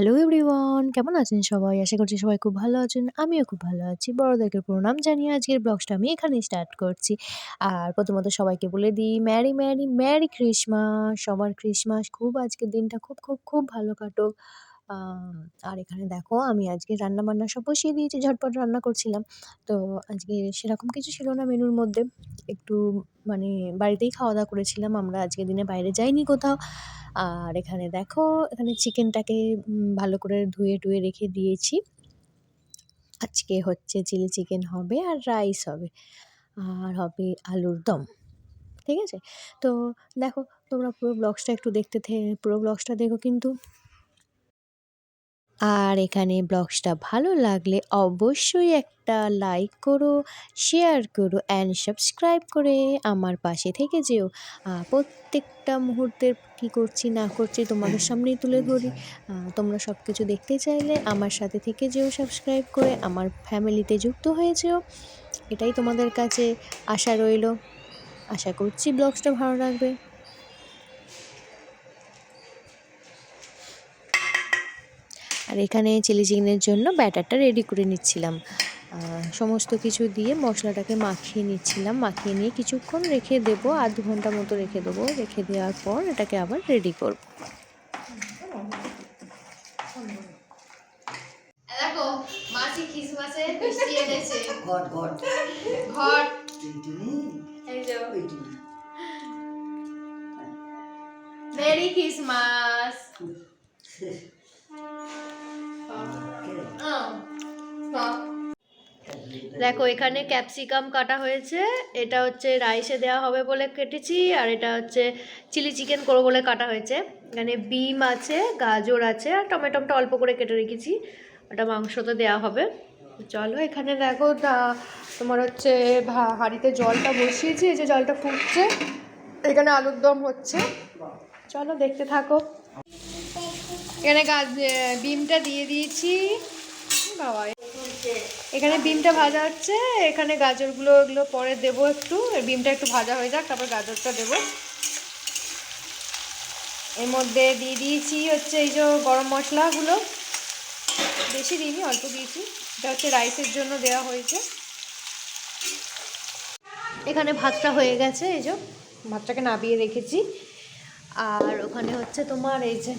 Hello everyone কেমন আছেন সবাই? আশা করছি সবাই খুব ভালো আছেন, আমিও খুব ভালো আছি। বড়দেরকে প্রণাম জানিয়ে আজকের ব্লগসটা আমি এখানেই স্টার্ট করছি। আর প্রথমত সবাইকে বলে দিই ম্যারি ম্যারি ম্যারি ক্রিসমাস সবার ক্রিসমাস খুব আজকের দিনটা খুব খুব খুব ভালো কাটুক। আর এখানে দেখো আমি আজকে রান্না বান্না সব বসিয়ে দিয়েছি, ঝটপট রান্না করছিলাম। তো আজকে সেরকম কিছু ছিল না মেনুর মধ্যে। একটু মানে বাড়িতেই খাওয়া দাওয়া করেছিলাম, আমরা আজকের দিনে বাইরে যাইনি কোথাও। আর এখানে দেখো, এখানে চিকেনটাকে ভালো করে ধুয়ে টুয়ে রেখে দিয়েছি। আজকে হচ্ছে চিলি চিকেন হবে আর রাইস হবে। আর হবে আলুর দম, ঠিক আছে? তো দেখো তোমরা পুরো ব্লগসটা একটু দেখতে পুরো ব্লগসটা দেখো কিন্তু। আর এখানে ব্লগসটা ভালো লাগলে অবশ্যই একটা লাইক করো, শেয়ার করো অ্যান্ড সাবস্ক্রাইব করে আমার পাশে থেকে যেও। প্রত্যেকটা মুহূর্তের কি করছি, না করছি তোমাদের সামনেই তুলে ধরি। তোমরা সব কিছু দেখতে চাইলে আমার সাথে থেকে যেও সাবস্ক্রাইব করে আমার ফ্যামিলিতে যুক্ত হয়ে যেও। এটাই তোমাদের কাছে আশা রইল। আশা করছি ব্লগসটা ভালো লাগবে। আর এখানে চিলি চিকেনের জন্য ব্যাটারটা রেডি করে নিচ্ছিলাম। সমস্ত কিছু দিয়ে মশলাটাকে মাখিয়ে নিচ্ছিলাম। মাখিয়ে নিয়ে কিছুক্ষণ রেখে দেবো আধ ঘণ্টা মতো রেখে দেবো। রেখে দেওয়ার পর এটাকে আবার রেডি করব। দেখো মাসি খ্রিসমাসে মিষ্টি এনেছে। ঘট ঘট ঘট এইটুনি এই যে। এইটুনি মেরি খ্রিসমাস। দেখো, এখানে ক্যাপসিকাম কাটা হয়েছে। এটা হচ্ছে রাইসে দেওয়া হবে বলে কেটেছি, আর এটা হচ্ছে চিলি চিকেন করব বলে কাটা হয়েছে। এখানে বিম আছে, গাজর আছে, আর টমেটোমটা অল্প করে কেটে রেখেছি। ওটা মাংসতে দেওয়া হবে। চলো, এখানে দেখো তোমার হচ্ছে হাঁড়িতে জলটা বসিয়েছি, এই যে জলটা ফুটছে, এখানে আলুর দম হচ্ছে। চলো, দেখতে থাকো। এখানে গাছ বিমটা দিয়ে দিয়েছি। বাবা, এখানে বিমটা ভাজা হচ্ছে। এখানে গাজরগুলো এগুলো পরে দেবো একটু। বিমটা একটু ভাজা হয়ে যাক, তারপর গাজরটা দেবো। এর মধ্যে দিয়ে দিয়েছি হচ্ছে এই যে গরম মশলাগুলো। বেশি দিইনি, অল্প দিয়েছি। এটা হচ্ছে রাইসের জন্য দেওয়া হয়েছে। এখানে ভাতটা হয়ে গেছে, এই যে ভাতটাকে নাবিয়ে রেখেছি। আর ওখানে হচ্ছে তোমার এই যে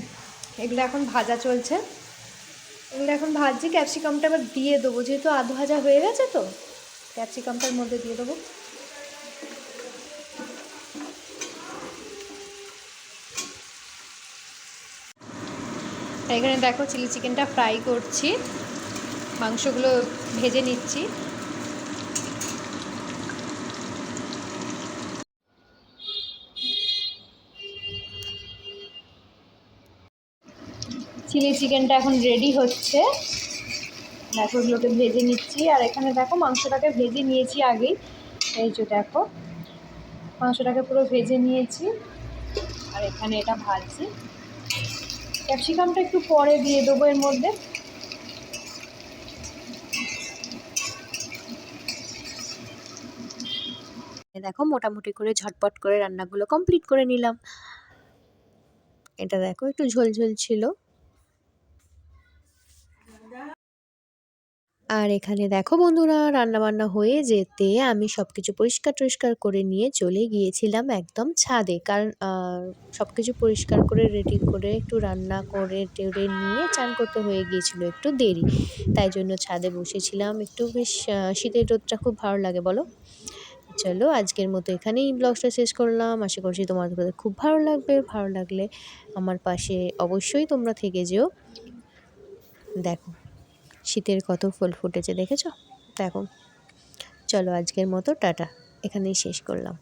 এগুলো এখন ভাজা চলছে। এগুলো এখন ভাজছি ক্যাপসিকামটা আবার দিয়ে দেবো। যেহেতু আধ ভাজা হয়ে গেছে তো ক্যাপসিকামটার মধ্যে দিয়ে দেবো। এখানে দেখো চিলি চিকেনটা ফ্রাই করছি। মাংসগুলো ভেজে নিচ্ছি। চিলি চিকেনটা এখন রেডি হচ্ছে। দেখো এগুলোকে ভেজে নিচ্ছি। আর এখানে দেখো মাংসটাকে ভেজে নিয়েছি আগেই। এই যে দেখো, মাংসটাকে পুরো ভেজে নিয়েছি। আর এখানে এটা ভাজছি। ক্যাপসিকামটা একটু পরে দিয়ে দেবো এর মধ্যে। দেখো মোটামুটি করে ঝটপট করে রান্নাগুলো কমপ্লিট করে নিলাম। এটা দেখো একটু ঝোল ঝোল ছিল। আর এখানে দেখো বন্ধুরা রান্না বান্না হয়ে যেতে আমি সব কিছু পরিষ্কার টরিষ্কার করে নিয়ে চলে গিয়েছিলাম একদম ছাদে। কারণ সব কিছু পরিষ্কার করে রেডি করে, একটু রান্না করে, টেরে নিয়ে চান করতে হয়ে গিয়েছিল একটু দেরি। তাই জন্য ছাদে বসেছিলাম একটু। বেশ শীতের রোদটা খুব ভালো লাগে, বলো? চলো, আজকের মতো এখানেই ব্লগটা শেষ করলাম। আশা করছি তোমাদের খুব ভালো লাগবে। ভালো লাগলে আমার পাশে অবশ্যই তোমরা থেকে যেও। দেখো। শীতের কত ফুল ফুটেছে দেখেছ? দেখো। চলো আজকের মতো টাটা। এখানেই শেষ করলাম।